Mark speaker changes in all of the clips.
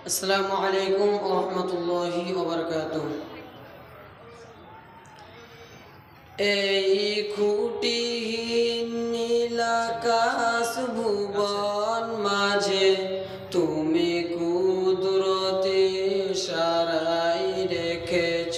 Speaker 1: আসসালামু আলাইকুম রহমতুল্লাহি ওবরকাত এই খুঁটিহীন নীলাকাশ ভুবন মাঝে তুমি কুদরতে সারাই রেখেছ।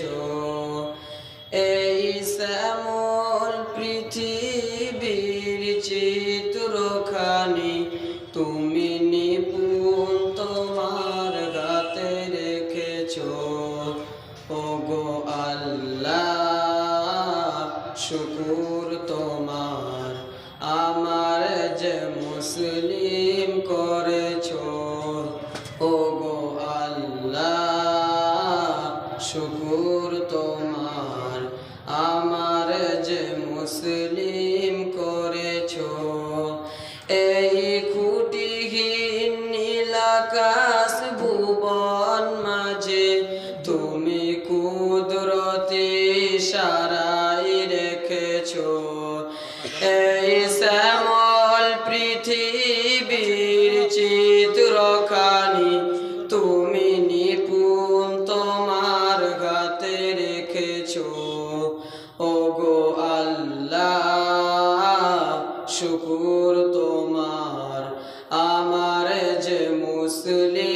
Speaker 1: রেখেছ ও গো আল্লাহ, শুকুর তোমার। আমার যে মুসলিম করেছ ও গো আল্লাহ, শুকুর তোমার। আমার যে মুসলিম করেছ, এই খুঁটিহীন নীলাকাশ সারাই রেখেছ। এই শ্যামল পৃথিবীর চিত্রখানি, তুমি নিপুণ তোমার গাতে রেখেছ। ও গো আল্লাহ, শুকুর তোমার। আমার যে মুসলিম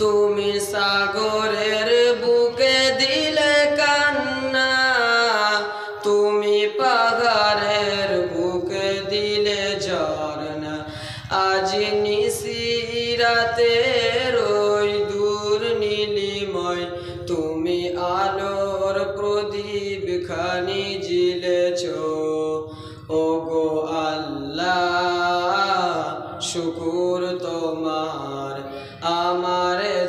Speaker 1: তুমি সাগরের বুকে দিলে কান্না, তুমি পাহাড়ের বুকে দিলে ঝর্ণা। আজ নিশিরাতে রই দূর নীলিময়, তুমি আলোর প্রদীপ খানি জিলেছ। ও গো আল্লাহ, শুকুর তোমার।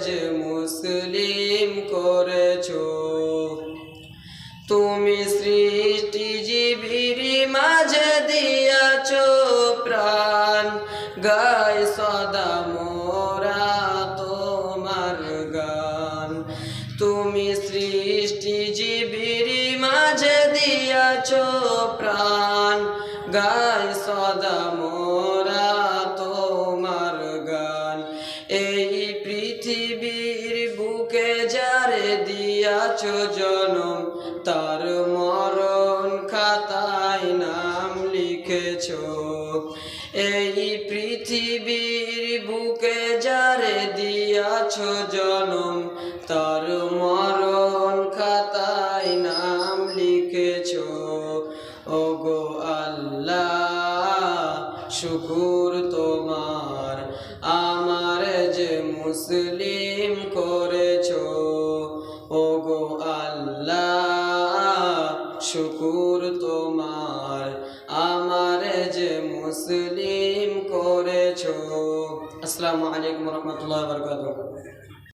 Speaker 1: যে মুসলিম করেছ। তুমি সৃষ্টি জীবির মাঝে দিয়াছ প্রাণ। গায় সদা মোরা তোমার গান। তুমি সৃষ্টি জীবির মাঝে দিয়াছ প্রাণ। গায় সদা মোরা পৃথিবীর বুকে যারে দিয়াছ জনম, তার মরণ খাতায় নাম লিখেছ। এই পৃথিবীর বুকে যারে দিয়াছ জনম, তার মরণ খাতায় নাম শুকুর তোমার। আমার যে মুসলিম করেছ ও গো আল্লাহ, শুকুর তোমার। আমার যে মুসলিম করেছ। আসসালামু আলাইকুম রহমতুল্লাহ বরকাত